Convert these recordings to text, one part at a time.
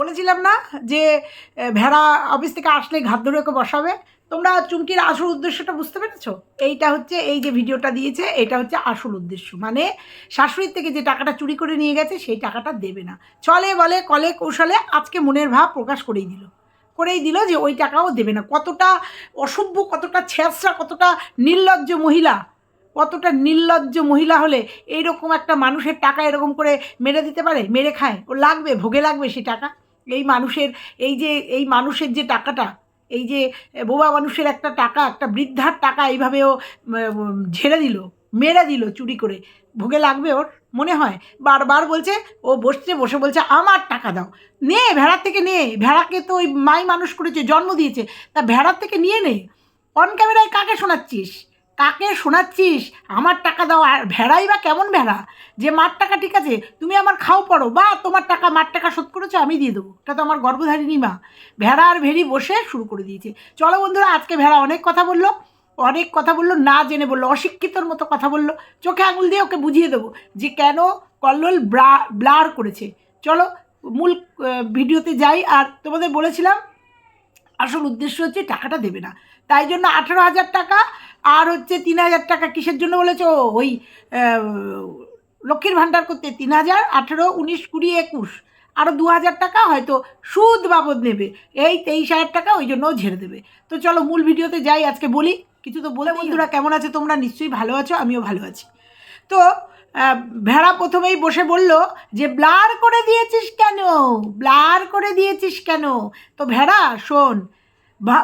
বলেছিলাম না যে ভেড়া অফিস থেকে আসলে ঘাত ধরে ওকে বসাবে? তোমরা চুমকির আসল উদ্দেশ্যটা বুঝতে পেরেছ? এইটা হচ্ছে, এই যে ভিডিওটা দিয়েছে, এটা হচ্ছে আসল উদ্দেশ্য। মানে শাশুড়ির থেকে যে টাকাটা চুরি করে নিয়ে গেছে, সেই টাকাটা দেবে না। চলে, বলে, কলে, কৌশলে আজকে মনের ভাব প্রকাশ করেই দিল। করেই দিল যে ওই টাকাও দেবে না। কতটা অসভ্য, কতটা ছেঁচড়া কতটা নির্লজ্জ মহিলা, কতটা নির্লজ্জ মহিলা হলে এইরকম একটা মানুষের টাকা এরকম করে মেরে দিতে পারে, মেরে খায়। ও লাগবে, ভোগে লাগবে সেই টাকা। এই মানুষের, এই যে, এই মানুষের যে টাকাটা, এই যে বোবা মানুষের একটা টাকা, একটা বৃদ্ধার টাকা এইভাবে ও, ঝেড়ে দিল, মেরে দিল চুরি করে। ভোগে লাগবে ওর, মনে হয়। বারবার বলছে, ও বসছে, বসে বলছে, আমার টাকা দাও। নে, ভেড়ার থেকে নে। ভেড়াকে তো ওই মাই মানুষ করেছে, জন্ম দিয়েছে। তা ভেড়ার থেকে নিয়ে নে। অন ক্যামেরায় কাকে শোনাচ্ছিস? কাকে শোনাচ্ছিস? আমার টাকা দাও। আর ভেড়াই বা কেমন ভেড়া? যে মার টাকা, ঠিক আছে, তুমি আমার খাও, পড়ো। বা তোমার টাকা, মার টাকা শোধ করেছ, আমি দিয়ে দেবো। এটা তো আমার গর্ভধারিণী মা। ভেড়া আর ভেড়ি বসে শুরু করে দিয়েছে। চলো বন্ধুরা, আজকে ভেড়া অনেক কথা বলল। অনেক কথা বলল, না জেনে বলল, অশিক্ষিতর মতো কথা বলল। চোখে আঙুল দিয়ে ওকে বুঝিয়ে দেবো যে কেন কল্লোল ব্রা, ব্লার করেছে। চলো, মূল ভিডিওতে যাই। আর তোমাদের বলেছিলাম আসল উদ্দেশ্য হচ্ছে টাকাটা দেবে না। তাই জন্য আঠেরো হাজার টাকা আর হচ্ছে তিন হাজার টাকা কিসের জন্য বলেছে? ও ওই লক্ষ্মীর ভাণ্ডার করতে। তিন হাজার আঠেরো উনিশ কুড়ি একুশ। আরও দু হাজার টাকা হয়তো সুদ বাবদ নেবে। এই তেইশ হাজার টাকা ওই জন্য ঝেড়ে দেবে। তো চলো মূল ভিডিওতে যাই আজকে বলি। কিছু তো বলে বন্ধুরা কেমন আছে তোমরা? নিশ্চয়ই ভালো আছো আমিও ভালো আছি। তো ভেড়া প্রথমেই বসে বলল যে, ব্লার করে দিয়েছিস কেন? ব্লার করে দিয়েছিস কেন? তো ভেড়া, শোন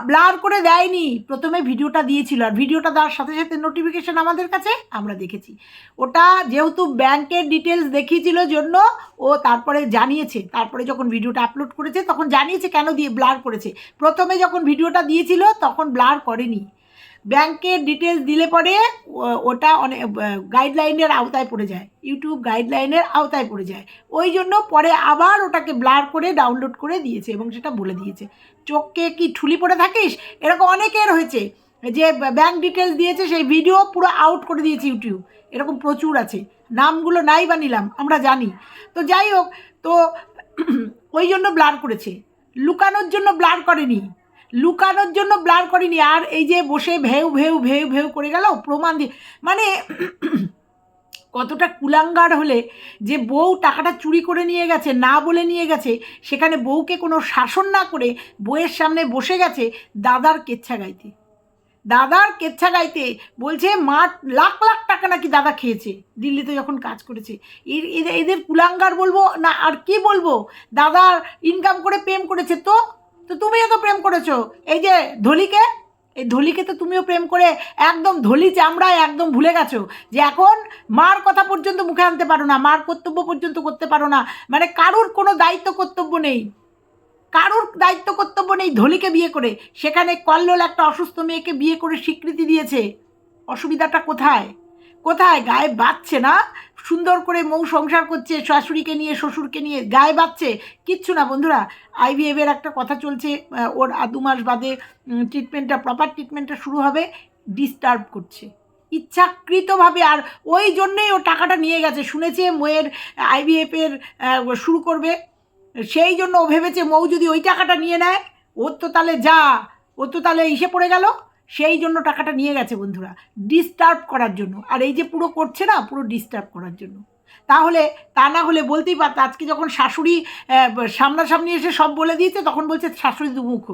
ব্লার করে দেয়নি। প্রথমে ভিডিওটা দিয়েছিল আর ভিডিওটা দেওয়ার সাথে সাথে নোটিফিকেশন আমাদের কাছে, আমরা দেখেছি। ওটা যেহেতু ব্যাংকের ডিটেলস দেখিয়েছিল জন্য, ও তারপরে জানিয়েছে। তারপরে যখন ভিডিওটা আপলোড করেছে, তখন জানিয়েছে কেন দিয়ে ব্লার করেছে। প্রথমে যখন ভিডিওটা দিয়েছিল, তখন ব্লার করেনি। ব্যাংকের ডিটেলস দিলে পরে ওটা অনেক গাইডলাইনের আওতায় পড়ে যায়। ইউটিউব গাইডলাইনের আওতায় পড়ে যায়। ওই জন্য পরে আবার ওটাকে ব্লার করে ডাউনলোড করে দিয়েছে এবং সেটা বলে দিয়েছে। চোখকে কি ঠুলি পড়ে থাকিস? এরকম অনেকের হয়েছে যে ব্যাংক ডিটেলস দিয়েছে, সেই ভিডিও পুরো আউট করে দিয়েছে ইউটিউব এরকম প্রচুর আছে। নামগুলো নাই বা নিলাম, আমরা জানি। তো যাই হোক, তো ওই জন্য ব্লার করেছে। লুকানোর জন্য ব্লার করেনি। লুকানোর জন্য ব্লার করিনি। আর এই যে বসে ভেউ ভেউ ভেউ ভেউ করে গেল, প্রমাণ দিয়ে মানে কতটা কুলাঙ্গার হলে যে বউ টাকাটা চুরি করে নিয়ে গেছে, না বলে নিয়ে গেছে, সেখানে বউকে কোনো শাসন না করে বউয়ের সামনে বসে গেছে দাদার কেচ্ছা গাইতে। দাদার কেচ্ছা গাইতে বলছে, মা, লাখ লাখ টাকা নাকি দাদা খেয়েছে, দিল্লিতে যখন কাজ করেছে। এদের কুলাঙ্গার বলব না, আর কি বলব? দাদার ইনকাম করে প্রেম করেছে তো তো তুমিও তো প্রেম করেছ। এই যে ধলিকে, এই ধলিকে তো তুমিও প্রেম করে একদম ধলি চামড়ায় একদম ভুলে গেছো যে এখন মার কথা পর্যন্ত মুখে আনতে পারো না, মার কর্তব্য পর্যন্ত করতে পারো না। মানে কারুর কোনো দায়িত্ব কর্তব্য নেই। কারুর দায়িত্ব কর্তব্য নেই ধলিকে বিয়ে করে। সেখানে কল্লোল একটা অসুস্থ মেয়েকে বিয়ে করে স্বীকৃতি দিয়েছে। অসুবিধাটা কোথায়? কোথায়? গায়ে বাচ্ছে না? সুন্দর করে মৌ সংসার করছে, শাশুড়িকে নিয়ে, শ্বশুরকে নিয়ে, গায়ে বাচ্ছে কিচ্ছু না বন্ধুরা। আইভিএফের একটা কথা চলছে ওর দু মাস বাদে ট্রিটমেন্টটা প্রপার ট্রিটমেন্টটা শুরু হবে ডিস্টার্ব করছে। ইচ্ছাকৃতভাবে আর ওই জন্যেই ও টাকাটা নিয়ে গেছে। শুনেছে মোয়ের আইভিএফের শুরু করবে। সেই জন্য ও ভেবেছে মৌ যদি ওই টাকাটা নিয়ে নেয়, ওর তো তাহলে যা ও তো তাহলে ইসে পড়ে গেল। সেই জন্য টাকাটা নিয়ে গেছে বন্ধুরা। ডিস্টার্ব করার জন্য। আর এই যে পুরো করছে না, পুরো ডিস্টার্ব করার জন্য। তাহলে তা না হলে বলতেই পারত, আজকে যখন শাশুড়ি সামনাসামনি এসে সব বলে দিয়েছে, তখন বলছে, শাশুড়ি দুমুখ।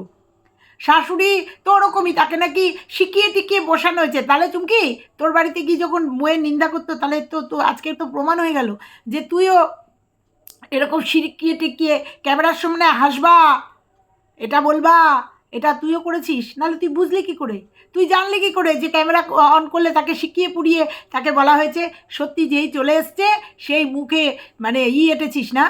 শাশুড়ি তো ওরকমই, তাকে নাকি শিখিয়ে টিকিয়ে বসানো হয়েছে। তাহলে চুমকি, তোর বাড়িতে গিয়ে যখন বইয়ের নিন্দা করতো, তাহলে তো তো আজকে তো প্রমাণ হয়ে গেল যে তুইও এরকম শিখিয়ে টিকিয়ে ক্যামেরার সামনে হাসবা, এটা বলবা। এটা তুইও করেছিস? নাহলে তুই বুঝলি কি করে? তুই জানলি কি করে যে ক্যামেরা অন করলে তাকে শিখিয়ে পুড়িয়ে তাকে বলা হয়েছে, সত্যি যেই চলে এসছে, সেই মুখে মানে ই এঁটেছিস না?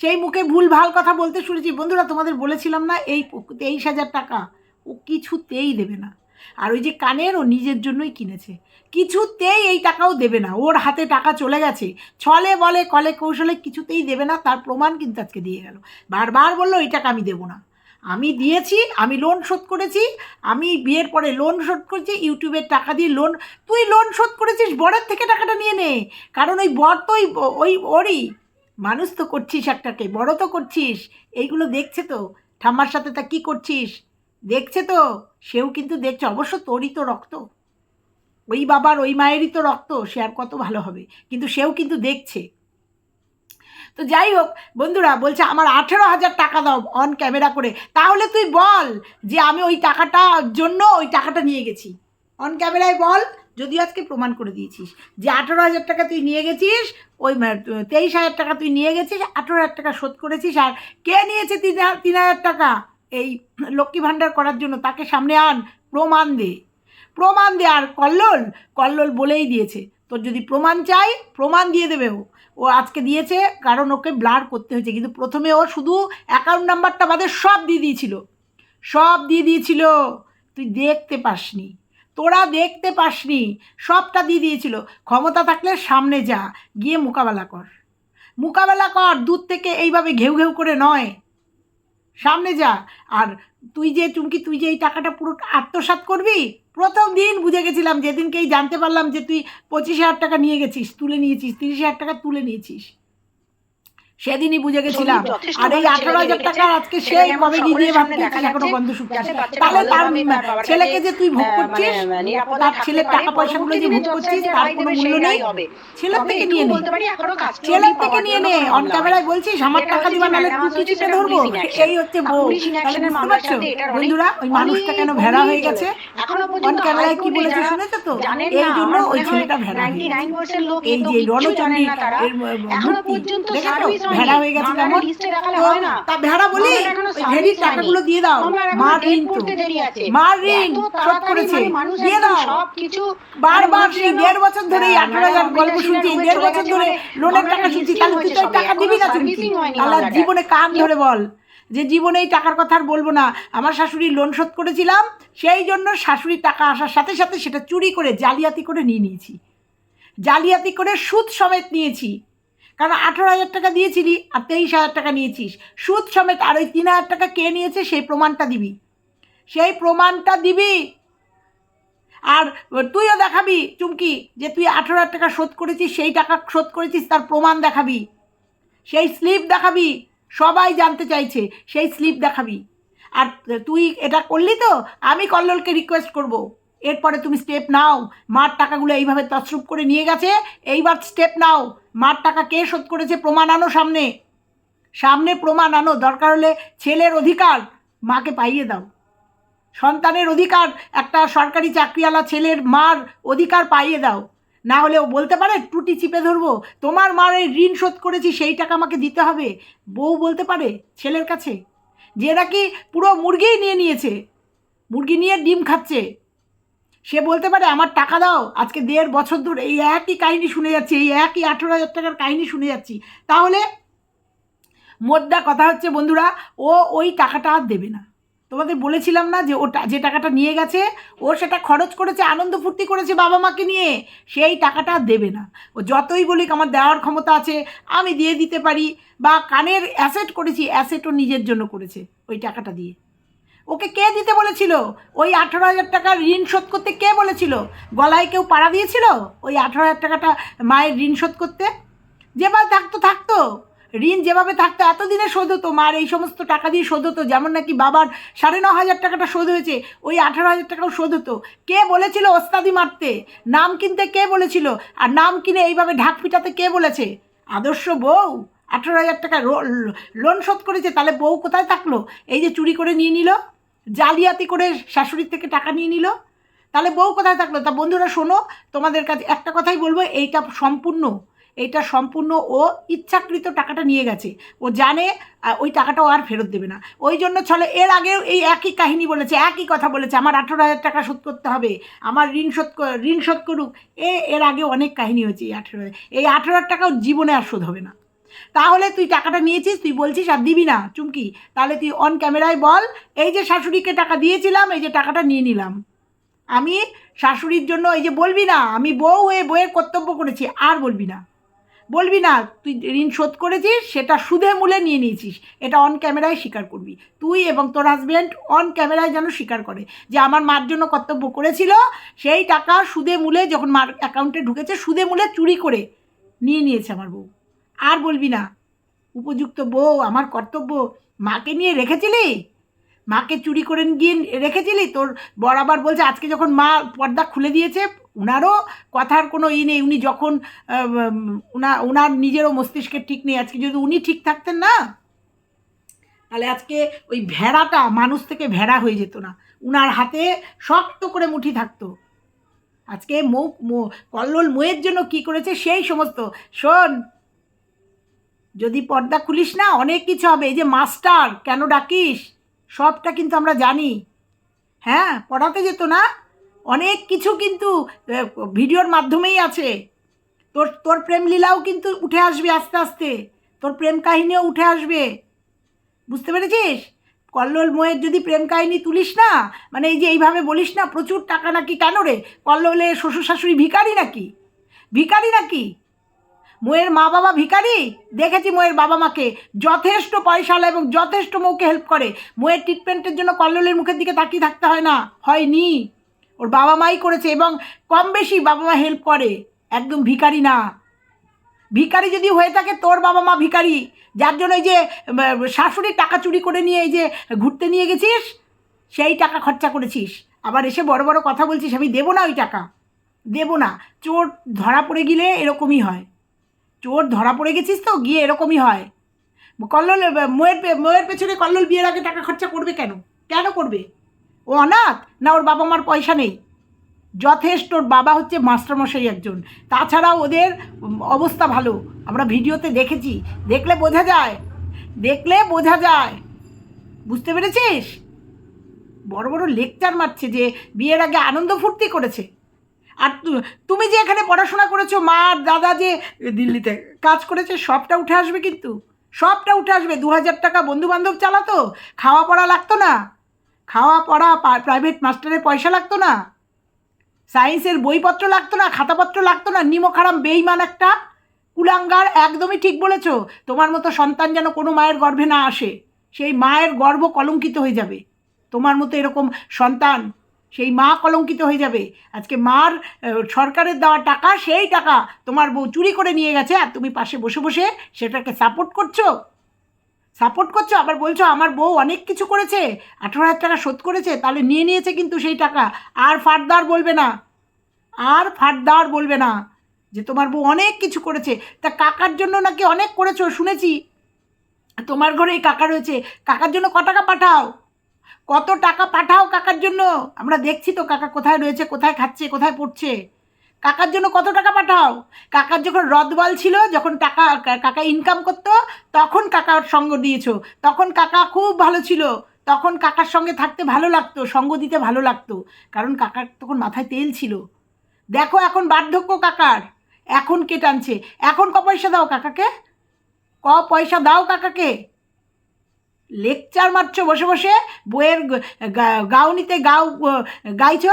সেই মুখে ভুল ভালো কথা বলতে শুনেছি বন্ধুরা, তোমাদের বলেছিলাম না, এই তেইশ হাজার টাকা ও কিছুতেই দেবে না। আর ওই যে কানের ও নিজের জন্যই কিনেছে। কিছুতেই এই টাকাও দেবে না। ওর হাতে টাকা চলে গেছে। ছলে বলে, কলে কৌশলে কিছুতেই দেবে না। তার প্রমাণ কিন্তু আজকে দিয়ে গেল। বারবার বলল, এই টাকা আমি দেবো না। আমি দিয়েছি, আমি লোন শোধ করেছি, আমি বিয়ের পরে লোন শোধ করেছি ইউটিউবের টাকা দিয়ে লোন তুই লোন শোধ করেছিস, বরের থেকে টাকাটা নিয়ে নে। কারণ ওই বর তো ওই ওই ওরই। মানুষ তো করছিস একটাকে, বড় তো করছিস। এইগুলো দেখছে তো, ঠাম্মার সাথে তা কী করছিস? দেখছে তো, সেও কিন্তু দেখছে, অবশ্য তোরই তো রক্ত। ওই বাবার, ওই মায়েরই তো রক্ত, সে আর কত ভালো হবে। কিন্তু সেও কিন্তু দেখছে। তো যাই হোক, বন্ধুরা বলছে আমার আঠেরো হাজার টাকা দাও অন ক্যামেরা করে। তাহলে তুই বল যে আমি ওই টাকাটার জন্য ওই টাকাটা নিয়ে গেছি। অন ক্যামেরায় বল, যদি আজকে প্রমাণ করে দিয়েছিস। যে আঠেরো হাজার টাকা তুই নিয়ে গেছিস, ওই তেইশ হাজার টাকা তুই নিয়ে গেছিস, আঠেরো হাজার টাকা শোধ করেছিস, আর কে নিয়েছে তিন তিন হাজার টাকা? এই লক্ষ্মী ভাণ্ডার করার জন্য তাকে সামনে আন, প্রমাণ দে। প্রমাণ দে, আর কল্লোল কল্লোল বলেই দিয়েছে। তোর যদি প্রমাণ চাই, প্রমাণ দিয়ে দেবে ও। ও আজকে দিয়েছে, কারণ ওকে ব্লার করতে হয়েছে। কিন্তু প্রথমে ও শুধু অ্যাকাউন্ট নাম্বারটা বাদে সব দিয়ে দিয়েছিল। সব দিয়ে দিয়েছিল। তুই দেখতে পাসনি। তোরা দেখতে পাসনি। সবটা দিয়ে দিয়েছিল। ক্ষমতা থাকলে সামনে যা, গিয়ে মোকাবেলা কর। মোকাবেলা কর, দূর থেকে এইভাবে ঘেউ ঘেউ করে নয়। সামনে যা। আর তুই যে, চুমকি, তুই যে এই টাকাটা পুরো আত্মসাৎ করবি প্রথম দিন বুঝে গেছিলাম, যেদিনকেই জানতে পারলাম যে তুই পঁচিশ হাজার টাকা নিয়ে গেছিস, তুলে নিয়েছিস, তিরিশ হাজার টাকা তুলে নিয়েছিস। সেদিনই বুঝে গেছিলাম। আর এই আঠারো হাজার টাকা আজকে সে কবে গিয়ে দিয়ে ভাবতেছিস এখনও গন্ধ শুকছে তাহলে তার ছেলেকে যে তুই ভোগ করছিস মানে তার ছেলের টাকা পয়সাগুলো যে ভোগ করছিস তার কোনো মূল্য নেই। ছেলের থেকে নিয়ে নে। ছেলের থেকে নিয়ে নে। অন ক্যামেরায়। বলছিস আমার টাকা দিবা নাহলে টুটি হচ্ছে ধরবো। এই হচ্ছে বউ তাহলে বুঝতে পারছ? বন্ধুরা ওই মানুষটা কেন ভেড়া হয়ে গেছে? এখনও অন ক্যামেরায় কি বলেছে শুনেছো তো? এই জন্য ওই ছেলেটা ভেড়া হয়ে 99% এই যে তারা। এর পর্যন্ত। ভেড়া হয়ে গেছে কেমন? তো হয় ভেড়া বলি ভেড়ির টাকাগুলো দিয়ে দাও। মার ঋণ তো। ঋণ শোধ করেছে। মানে দিয়ে দাও। সবকিছু বারবার মানে সেই দেড় বছর ধরে এই আঠারো হাজার মানে গল্প শুনছি দেড় বছর ধরে লোনের টাকা শুনছি তাহলে তুই তো টাকা দিবি না তাহলে জীবনে কান ধরে বল যে জীবনে এই টাকার কথা আর বলব না। আমার শাশুড়ি লোন শোধ করেছিলাম সেই জন্য শাশুড়ির টাকা আসার সাথে সাথে সেটা চুরি করে জালিয়াতি করে নিয়ে নিয়েছি। জালিয়াতি করে সুদ সমেত নিয়েছি। কারণ আঠেরো হাজার টাকা দিয়েছিলি আর তেইশ হাজার টাকা নিয়েছিস। সুদ সমেত আর ওই তিন হাজার টাকা কে নিয়েছে সেই প্রমাণটা দিবি। সেই প্রমাণটা দিবি। আর তুইও দেখাবি চুমকি যে তুই আঠেরো হাজার টাকা শোধ করেছিস, সেই টাকা শোধ করেছিস, তার প্রমাণ দেখাবি। সেই স্লিপ দেখাবি, সবাই জানতে চাইছে, সেই স্লিপ দেখাবি। আর তুই এটা করলি তো, আমি কল্লোলকে রিকোয়েস্ট করব। এরপরে তুমি স্টেপ নাও। মার টাকাগুলো এইভাবে তছরূপ করে নিয়ে গেছে। এইবার স্টেপ নাও। মার টাকা কে শোধ করেছে প্রমাণ আনো সামনে। সামনে প্রমাণ আনো। দরকার হলে ছেলের অধিকার মাকে পাইয়ে দাও। সন্তানের অধিকার একটা সরকারি চাকরিওয়ালা ছেলের মার অধিকার পাইয়ে দাও। না হলে ও বলতে পারে, টুটি চিপে ধরবো। তোমার মার এই ঋণ শোধ করেছি, সেই টাকা আমাকে দিতে হবে। বউ বলতে পারে, ছেলের কাছে। যে নাকি পুরো মুরগিই নিয়ে নিয়েছে। মুরগি নিয়ে ডিম খাচ্ছে। সে বলতে পারে, আমার টাকা দাও, আজকে দেড় বছর ধরে এই একই কাহিনী শুনে যাচ্ছি, এই একই আঠেরো হাজার টাকার কাহিনী শুনে যাচ্ছি। তাহলে মোদ্দা কথা হচ্ছে, বন্ধুরা, ও ওই টাকাটা আর দেবে না। তোমাদের বলেছিলাম না যে ওটা, যে টাকাটা নিয়ে গেছে, ও সেটা খরচ করেছে, আনন্দ ফুর্তি করেছে বাবা মাকে নিয়ে, সেই টাকাটা দেবে না। ও যতই বলি আমার দেওয়ার ক্ষমতা আছে, আমি দিয়ে দিতে পারি বা কানের অ্যাসেট করেছি, অ্যাসেটও নিজের জন্য করেছে, ওই টাকাটা দিয়ে। ওকে কে দিতে বলেছিল? ওই আঠারো হাজার টাকার ঋণ শোধ করতে কে বলেছিল? গলায় কেউ পাড়া দিয়েছিল? ওই আঠারো হাজার টাকাটা মায়ের ঋণ শোধ করতে? যেভাবে থাকতো থাকতো। ঋণ যেভাবে থাকতো, এতদিনে শোধ হতো। মার এই সমস্ত টাকা দিয়ে শোধ হতো। যেমন নাকি বাবার সাড়ে ন হাজার টাকাটা শোধ হয়েছে, ওই আঠারো হাজার টাকাও শোধ হতো। কে বলেছিল ওস্তাদি মারতে? নাম কিনতে কে বলেছিল? আর নাম কিনে এইভাবে ঢাক পিটাতে কে বলেছে? আদর্শ বউ? আঠারো হাজার টাকা লোন শোধ করেছে, তাহলে বউ কোথায় থাকল? এই যে চুরি করে নিয়ে নিল? জালিয়াতি করে শাশুড়ির থেকে টাকা নিয়ে নিল। তাহলে বউ কোথায় থাকল? তা বন্ধুরা, শোনো, তোমাদের কাছে একটা কথাই বলব, এইটা সম্পূর্ণ এইটা সম্পূর্ণ ও ইচ্ছাকৃত টাকাটা নিয়ে গেছে। ও জানে ওই টাকাটাও আর ফেরত দেবে না। ওই জন্য চলে, এর আগেও এই একই কাহিনী বলেছে, একই কথা বলেছে, আমার আঠেরো হাজার টাকা শোধ করতে হবে, আমার ঋণ শোধ ঋণ শোধ করুক। এ, এর আগে অনেক কাহিনী হয়েছে এই আঠেরো এই আঠেরো হাজার টাকাও জীবনে আর শোধ হবে না। তাহলে তুই টাকাটা নিয়েছিস, তুই বলছিস আর দিবি না, চুমকি। তাহলে তুই অন ক্যামেরায় বল, এই যে শাশুড়িকে টাকা দিয়েছিলাম, এই যে টাকাটা নিয়ে নিলাম। আমি শাশুড়ির জন্য এই যে বলবি না, আমি বউ হয়ে বইয়ের কর্তব্য করেছি, আর বলবি না। বলবি না, তুই ঋণ শোধ করেছিস, সেটা সুদে মূলে নিয়ে নিয়েছিস, এটা অন ক্যামেরায় স্বীকার করবি। তুই এবং তোর হাজব্যান্ড অন ক্যামেরায় যেন স্বীকার করে যে আমার মার জন্য কর্তব্য করেছিল, সেই টাকা সুদে মূলে যখন মার অ্যাকাউন্টে ঢুকেছে, সুদে মূলে চুরি করে নিয়ে নিয়েছে আমার বউ। আর বলবি না। উপযুক্ত বউ, আমার কর্তব্য। মাকে নিয়ে রেখেছিলি? মাকে চুরি করে গিয়ে রেখেছিলি? তোর বরাবর বলছে, আজকে যখন মা পর্দা খুলে দিয়েছে, উনারও কথার কোনো ই নেই। উনি যখন উনা, উনার নিজেরও মস্তিষ্কের ঠিক নেই। আজকে যদি উনি ঠিক থাকতেন না, তাহলে আজকে ওই ভেড়াটা মানুষ থেকে ভেড়া হয়ে যেত না। উনার হাতে শক্ত করে মুঠি থাকতো। আজকে মৌ, মৌ- কল্লোল মোয়ের জন্য কি করেছে? সেই সমস্ত। শোন যদি পর্দা খুলিস না, অনেক কিছু হবে। এই যে মাস্টার, কেন ডাকিস? সবটা কিন্তু আমরা জানি। হ্যাঁ পড়াতে যেত না? অনেক কিছু কিন্তু ভিডিওর মাধ্যমেই আছে। তোর তোর প্রেম লীলাও কিন্তু উঠে আসবে আস্তে আস্তে। তোর প্রেম কাহিনীও উঠে আসবে। বুঝতে পেরেছিস? কল্লোল মোয়ের যদি প্রেম কাহিনী তুলিস না মানে এই যে এইভাবে বলিস না, প্রচুর টাকা নাকি, কেন রে? কল্লোলে শ্বশুর শাশুড়ি ভিখারি নাকি? ভিকারি নাকি? মোয়ের মা বাবা ভিখারি? দেখেছি মোয়ের বাবা মাকে যথেষ্ট পয়সালা এবং যথেষ্ট মৌকে হেল্প করে। মোয়ের ট্রিটমেন্টের জন্য কল্লোলের মুখের দিকে তাকিয়ে থাকতে হয় না। হয়নি। ওর বাবা মাই করেছে এবং কম বেশি বাবা মা হেল্প করে। একদম ভিখারি না। ভিখারি যদি হয়ে থাকে তোর বাবা মা ভিখারি। যার জন্য এই যে উম, শাশুড়ির টাকা চুরি করে নিয়ে এই যে ঘুরতে নিয়ে গেছিস সেই টাকা খরচা করেছিস। আবার এসে বড় বড় কথা বলছিস আমি দেবো না ওই টাকা। দেবো না। চোর ধরা পড়ে গেলে এরকমই হয়। চোর ধরা পড়ে গেছিস তো? গিয়ে এরকমই হয়। কল্লোল, মোয়ের মোয়ের পেছনে কল্লোল বিয়ের আগে টাকা খরচা করবে কেন? কেন করবে? ও অনাথ? না, ওর বাবা মার পয়সা নেই। যথেষ্ট, ওর বাবা হচ্ছে মাস্টারমশাই একজন। তাছাড়াও ওদের অবস্থা ভালো। আমরা ভিডিওতে দেখেছি। দেখলে বোঝা যায়। দেখলে বোঝা যায়। বুঝতে পেরেছিস? বড় বড় লেকচার মারছে যে বিয়ের আগে আনন্দ ফুর্তি করেছে। আর তুমি যে এখানে পড়াশোনা করেছ, মা দাদা যে দিল্লিতে কাজ করেছে, সবটা উঠে আসবে কিন্তু। সবটা উঠে আসবে। দু হাজার টাকা বন্ধু বান্ধব চালাতো, খাওয়া পড়া লাগতো না। খাওয়া পড়া প্রাইভেট মাস্টারের পয়সা লাগতো না। সায়েন্সের বইপত্র লাগতো না, খাতাপত্র লাগতো না। নিমখারাম বেইমান একটা। কুলাঙ্গার একদমই ঠিক বলেছ। তোমার মতো সন্তান যেন কোনো মায়ের গর্ভে না আসে। সেই মায়ের গর্ভ কলঙ্কিত হয়ে যাবে। তোমার মতো এরকম সন্তান সেই মা কলঙ্কিত হয়ে যাবে। আজকে মার সরকারের দেওয়া টাকা, সেই টাকা তোমার বউ চুরি করে নিয়ে গেছে আর তুমি পাশে বসে বসে সেটাকে সাপোর্ট করছ। সাপোর্ট করছ, আবার বলছো, আমার বউ অনেক কিছু করেছে, আঠেরো হাজার টাকা শোধ করেছে, তাহলে নিয়ে নিয়েছে কিন্তু সেই টাকা। আর ফারদার বলবে না। আর ফারদার বলবে না যে তোমার বউ অনেক কিছু করেছে। তা কাকার জন্য নাকি অনেক করেছ? শুনেছি। তোমার ঘরে এই কাকা রয়েছে। কাকার জন্য ক টাকা পাঠাও? কত টাকা পাঠাও কাকার জন্য? আমরা দেখছি তো কাকা কোথায় রয়েছে, কোথায় খাচ্ছে, কোথায় পড়ছে। কাকার জন্য কত টাকা পাঠাও? কাকার যখন রদবল ছিল, যখন টাকা, কাকা ইনকাম করতো, তখন কাকার সঙ্গ দিয়েছ। তখন কাকা খুব ভালো ছিল। তখন কাকার সঙ্গে থাকতে ভালো লাগতো, সঙ্গ দিতে ভালো লাগতো। কারণ কাকার তখন মাথায় তেল ছিল। দেখো এখন বার্ধক্য কাকার। এখন কে টানছে? এখন ক পয়সা দাও কাকাকে? ক পয়সা দাও কাকাকে? লেকচার মারছো বসে বসে বইয়ের গাউনিতে গাও গাইছ।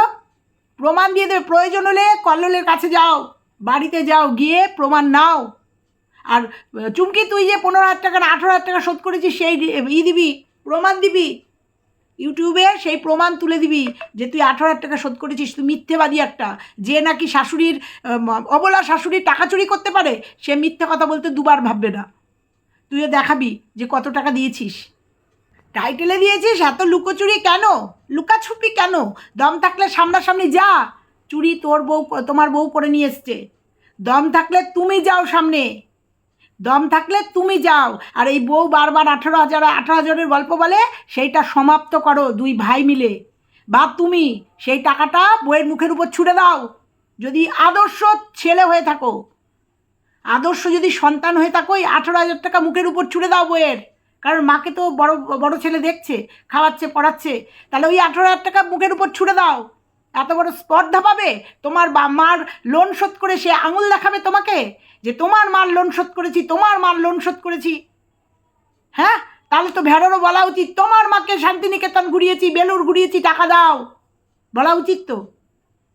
প্রমাণ দিয়ে দেবে, প্রয়োজন হলে কল্লোলের কাছে যাও, বাড়িতে যাও, গিয়ে প্রমাণ নাও। আর চুমকি, তুই যে পনেরো হাজার টাকা না আঠেরো হাজার টাকা শোধ করেছিস, সেই ই দিবি, প্রমাণ দিবি। ইউটিউবে সেই প্রমাণ তুলে দিবি যে তুই আঠেরো হাজার টাকা শোধ করেছিস, তুই মিথ্যেবাদী একটা। যে নাকি শাশুড়ির অবলা শাশুড়ির টাকা চুরি করতে পারে, সে মিথ্যে কথা বলতে দুবার ভাববে না। তুইও দেখাবি যে কত টাকা দিয়েছিস। টাইটেলে দিয়েছিস? এত লুকোচুরি কেন? লুকাছুপি কেন? দম থাকলে সামনাসামনি যা। চুরি তোর বউ তোমার বউ করে নিয়ে এসছে। দম থাকলে তুমি যাও সামনে। দম থাকলে তুমি যাও। আর এই বউ বারবার আঠারো হাজার, আঠারো হাজারের গল্প বলে, সেইটা সমাপ্ত করো দুই ভাই মিলে। বা তুমি সেই টাকাটা বইয়ের মুখের উপর ছুড়ে দাও। যদি আদর্শ ছেলে হয়ে থাকো, আদর্শ যদি সন্তান হয়ে থাকো, এই আঠারো হাজার টাকা মুখের উপর ছুড়ে দাও বইয়ের কারণ মাকে তো বড় বড় ছেলে দেখছে, খাওয়াচ্ছে, পড়াচ্ছে। তাহলে ওই আঠারো হাজার টাকা মুখের উপর ছুড়ে দাও। এত বড় স্পর্ধা পাবে? তোমার বা, মার লোন শোধ করে সে আঙুল দেখাবে তোমাকে? যে তোমার মার লোন শোধ করেছি, তোমার মার লোন শোধ করেছি। হ্যাঁ? তাহলে তো ভেড়ারও বলা উচিত, তোমার মাকে শান্তিনিকেতন ঘুরিয়েছি বেলুর ঘুরিয়েছি, টাকা দাও। বলা উচিত তো?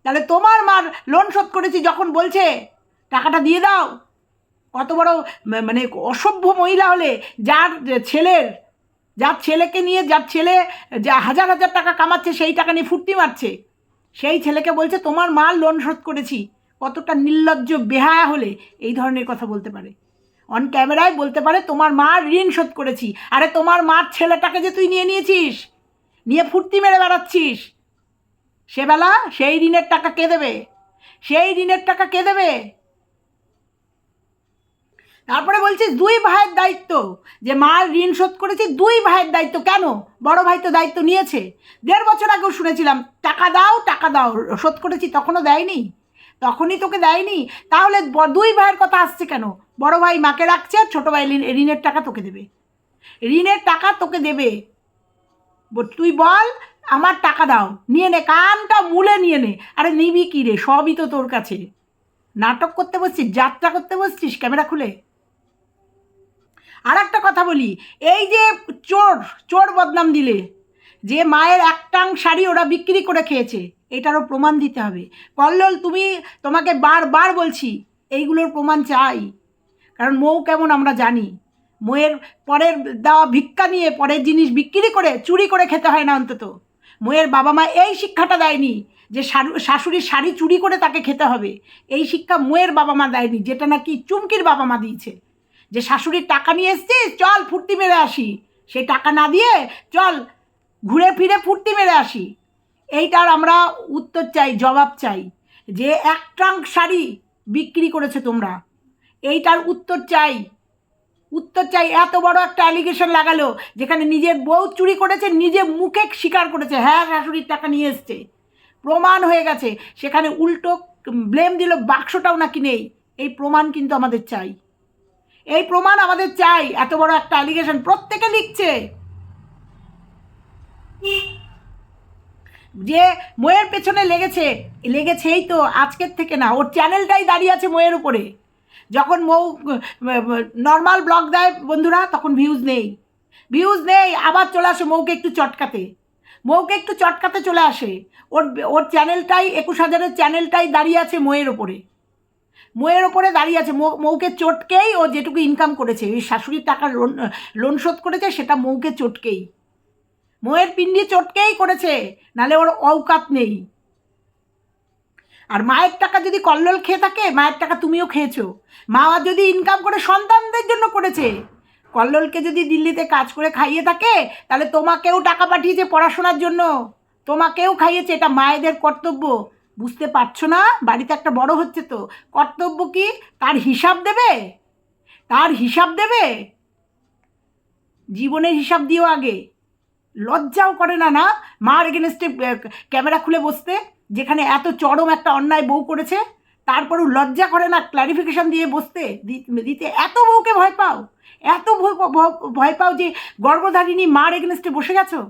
তাহলে তোমার মার লোন শোধ করেছি যখন বলছে, টাকাটা দিয়ে দাও। কত বড় মানে অসভ্য মহিলা হলে যার ছেলের, যার ছেলেকে নিয়ে যার ছেলে যা হাজার হাজার টাকা কামাচ্ছে সেই টাকা নিয়ে ফুর্তি মারছে, সেই ছেলেকে বলছে, তোমার মাল লোন শোধ করেছি। কতটা নির্লজ্জ, বেহায়া হলে এই ধরনের কথা বলতে পারে। অন ক্যামেরায় বলতে পারে, তোমার মা ঋণ শোধ করেছি। আরে, তোমার মার ছেলেটাকে যে তুই নিয়ে নিয়েছিস, নিয়ে ফুর্তি মেরে বেড়াচ্ছিস, সেবেলা সেই ঋণের টাকা কে দেবে? সেই ঋণের টাকা কে দেবে? তারপরে বলছিস দুই ভাইয়ের দায়িত্ব। যে মার ঋণ শোধ করেছি, দুই ভাইয়ের দায়িত্ব। কেন? বড় ভাই তো দায়িত্ব নিয়েছে। দেড় বছর আগেও শুনেছিলাম, টাকা দাও টাকা দাও, শোধ করেছি, তখনও দেয়নি। তখনই তোকে দেয়নি। তাহলে দুই ভাইয়ের কথা আসছে কেন? বড় ভাই মাকে রাখছে, আর ছোটো ভাই ঋণের টাকা তোকে দেবে। ঋণের টাকা তোকে দেবে। তুই বল, আমার টাকা দাও। নিয়ে নে, কানটা মুলে নিয়ে নে। আরে নিবি কী রে? সবই তো তোর কাছে। নাটক করতে বসছিস, যাত্রা করতে বসছিস, ক্যামেরা খুলে? আর একটা কথা বলি, এই যে চোর চোর বদনাম দিলে, যে মায়ের একটাং শাড়ি ওরা বিক্রি করে খেয়েছে, এটারও প্রমাণ দিতে হবে। কল্লোল, তুমি তোমাকে বারবার বলছি, এইগুলোর প্রমাণ চাই। কারণ মৌ কেমন আমরা জানি, ময়ের পরের দেওয়া ভিক্ষা নিয়ে পরের জিনিস বিক্রি করে, চুরি করে খেতে হয় না অন্তত। ময়ের বাবা মা এই শিক্ষাটা দেয়নি, যে শাড়ু- শাশুড়ির শাড়ি চুরি করে তাকে খেতে হবে। এই শিক্ষা ময়ের বাবা মা দেয়নি, যেটা নাকি চুমকির বাবা মা দিয়েছে। যে শাশুড়ির টাকা নিয়ে এসছিস, চল ফুর্তি মেরে আসি। সেই টাকা না দিয়ে চল ঘুরে ফিরে ফুর্তি মেরে আসি। এইটার আমরা উত্তর চাই, জবাব চাই যে এক ট্রাঙ্ক শাড়ি বিক্রি করেছে তোমরা। এইটার উত্তর চাই। উত্তর চাই, এত বড় একটা অ্যালিগেশন লাগালো যেখানে নিজের বউ চুরি করেছে নিজে মুখে স্বীকার করেছে। হ্যাঁ শাশুড়ির টাকা নিয়ে এসছে। প্রমাণ হয়ে গেছে। সেখানে উল্টো ব্লেম দিল, বাক্সটাও নাকি নেই। এই প্রমাণ কিন্তু আমাদের চাই। এই প্রমাণ আমাদের চাই, এত বড় একটা অ্যালিগেশন প্রত্যেকে লিখছে। যে ময়ের পেছনে লেগেছে, লেগেছেই তো আজকের থেকে না, ওর চ্যানেলটাই দাঁড়িয়ে আছে ময়ের উপরে। যখন মৌ নর্মাল ব্লগ দেয় বন্ধুরা, তখন ভিউজ নেই। ভিউজ নেই, আবার চলে আসে মৌকে একটু চটকাতে। মৌকে একটু চটকাতে চলে আসে। ওর ওর চ্যানেলটাই একুশ হাজারের চ্যানেলটাই দাঁড়িয়ে আছে ময়ের ওপরে ময়ের ওপরে দাঁড়িয়ে আছে মৌকে চটকেই ও যেটুকু ইনকাম করেছে ওই শাশুড়ির টাকা লোন লোন শোধ করেছে, সেটা মৌকে চটকেই। ময়ের পিন্ডি চটকেই করেছে, নালে ওর অওকাত নেই। আর মায়ের টাকা যদি কল্লোল খেয়ে থাকে, মায়ের টাকা তুমিও খেয়েছো। মা যদি ইনকাম করে সন্তানদের জন্য করেছে, কল্লোলকে যদি দিল্লিতে কাজ করে খাইয়ে থাকে, তাহলে তোমাকেও টাকা পাঠিয়েছে পড়াশোনার জন্য। তোমাকেও খাইয়েছে, এটা মায়েদের কর্তব্য। বুঝতে পারছ না? বাড়িতে একটা বড় হচ্ছে তো। কর্তব্য কি? তার হিসাব দেবে? তার হিসাব দেবে? জীবনের হিসাব দিও আগে। লজ্জাও করে না না? মার এগেনস্টে ক্যামেরা খুলে বসতে, যেখানে এত চরম একটা অন্যায় বউ করেছে, তারপরেও লজ্জা করে না ক্লারিফিকেশন দিয়ে বসতে? দিতে এত বউকে ভয় পাও? এত ভয় পাও যে গর্ভধারিণী মার এগেনস্টে বসে গেছো?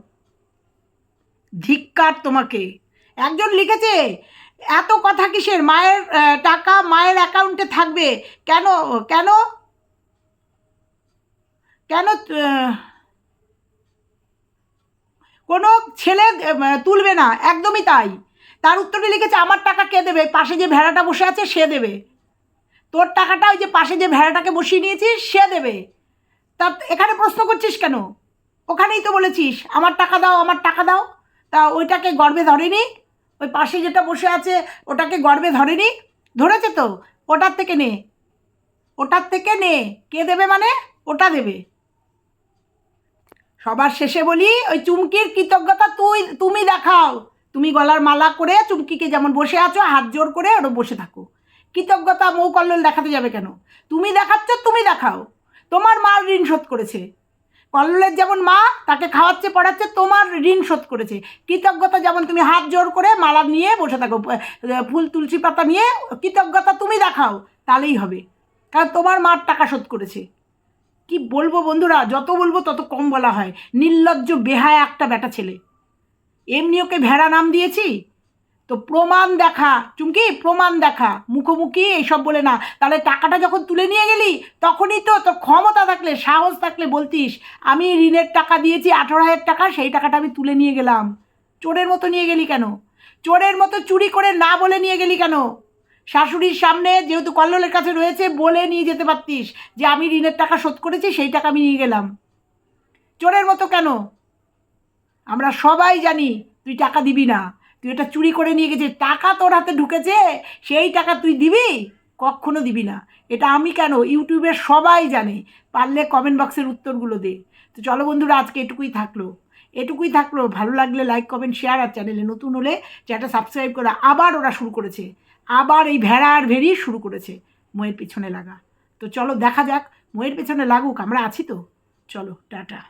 ধিক্কার তোমাকে। একজন লিখেছে, এত কথা কিসের? মায়ের টাকা মায়ের অ্যাকাউন্টে থাকবে। কেন কেন? কেন কোনো ছেলে তুলবে না। একদমই তাই। তার উত্তরে লিখেছে, আমার টাকা কে দেবে? পাশে যে ভেড়াটা বসে আছে, সে দেবে। তোর টাকাটা ওই যে পাশে যে ভেড়াটাকে বসিয়ে নিয়েছিস সে দেবে। তা এখানে প্রশ্ন করছিস কেন? ওখানেই তো বলেছিস, আমার টাকা দাও, আমার টাকা দাও। তা ওইটাকে গর্বে ধরেনি? ওই পাশে যেটা বসে আছে, ওটাকে গর্বে ধরেনি? ধরেছে তো? ওটার থেকে নে। ওটার থেকে নে। কে দেবে মানে? ওটা দেবে। সবার শেষে বলি, ওই চুমকির কৃতজ্ঞতা তুই, তুমি দেখাও। তুমি গলার মালা করে চুমকিকে যেমন বসে আছো, হাত জোর করে ওরও বসে থাকো। কৃতজ্ঞতা মৌ কল্লোল দেখাতে যাবে কেন? তুমি দেখাচ্ছ, তুমি দেখাও। তোমার মার ঋণ শোধ করেছে। কল্লোলের যেমন মা, তাকে খাওয়াচ্ছে, পড়াচ্ছে, তোমার ঋণ শোধ করেছে। কৃতজ্ঞতা যেমন তুমি হাত জোর করে মালা নিয়ে বসে থাকো ফুল, তুলসী পাতা নিয়ে, কৃতজ্ঞতা তুমি দেখাও, তাহলেই হবে। কারণ তোমার মার টাকা শোধ করেছে। কি বলব বন্ধুরা, যত বলব তত কম বলা হয়। নির্লজ্জ, বেহায় একটা বেটা ছেলে। এমনি ওকে ভেড়া নাম দিয়েছি তো প্রমাণ দেখা, চুমকি, প্রমাণ দেখা। মুখোমুখি এইসব বলে না। তাহলে টাকাটা যখন তুলে নিয়ে গেলি, তখনই তো তোর ক্ষমতা থাকলে, সাহস থাকলে বলতিস, আমি ঋণের টাকা দিয়েছি, আঠেরো হাজার টাকা, সেই টাকাটা আমি তুলে নিয়ে গেলাম। চোরের মতো নিয়ে গেলি কেন? চোরের মতো চুরি করে না বলে নিয়ে গেলি কেন? শাশুড়ির সামনে যেহেতু কল্লোলের কাছে রয়েছে, বলে নিয়ে যেতে পারতিস যে আমি ঋণের টাকা শোধ করেছি, সেই টাকা আমি নিয়ে গেলাম। চোরের মতো কেন? আমরা সবাই জানি, তুই টাকা দিবি না। তুই এটা চুরি করে নিয়ে গেছিস, টাকা তোর হাতে ঢুকেছে, সেই টাকা তুই দিবি? কখনো দিবি না। এটা আমি কেন? ইউটিউবের সবাই জানে। পারলে কমেন্ট বক্সের উত্তরগুলো দে। তো চলো বন্ধুরা, আজকে এটুকুই থাকল। এটুকুই থাকল। ভালো লাগলে লাইক কমেন্ট শেয়ার আর চ্যানেলে নতুন হলে চ্যানেলটা সাবস্ক্রাইব করা আবার ওরা শুরু করেছে। আবার এই ভেড়া আর ভেড়ি শুরু করেছে। ময়ের পিছনে লাগা। তো চলো দেখা যাক। ময়ের পেছনে লাগুক। আমরা আছি তো। চলো, টাটা।